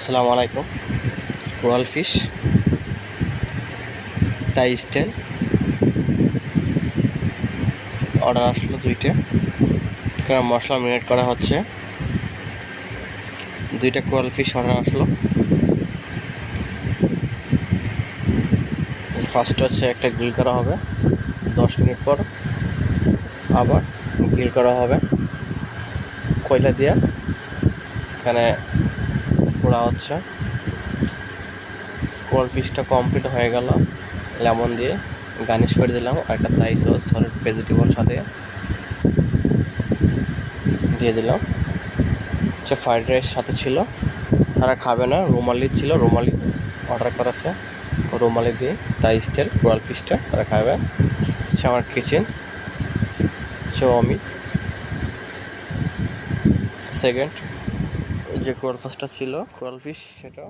আসসালামু আলাইকুম। Coral fish, Thai style order আসলো দুইটা। এখানে মশলা মিনিট করা হচ্ছে। দুইটা কোরাল ফিশ অর্ডার আসলো। ফার্স্ট হচ্ছে একটা গ্রিল করা হবে। দশ মিনিট পর আবার গ্রিল করা হবে। কয়লা দিয়ে। এখানে ফোড়া হচ্ছে। কোরাল ফিশটা কমপ্লিট হয়ে গেল। লেমন দিয়ে গার্নিশ করে দিলাম আর একটা থাই সস সলিড ভেজিটেবল সাথে দিয়ে দিলাম। হচ্ছে ফ্রাইড রাইস সাথে ছিল। তারা খাবে না, রুমালি ছিল, রুমালি অর্ডার করেছে। রুমালি দিয়ে তাই স্টাইল কোরাল ফিশটা তারা খাবে। হচ্ছে আমার কিচেন হচ্ছে অমি সেকেন্ড যে কোরাল ফাস্টটা ছিল কোরাল ফিশ সেটা।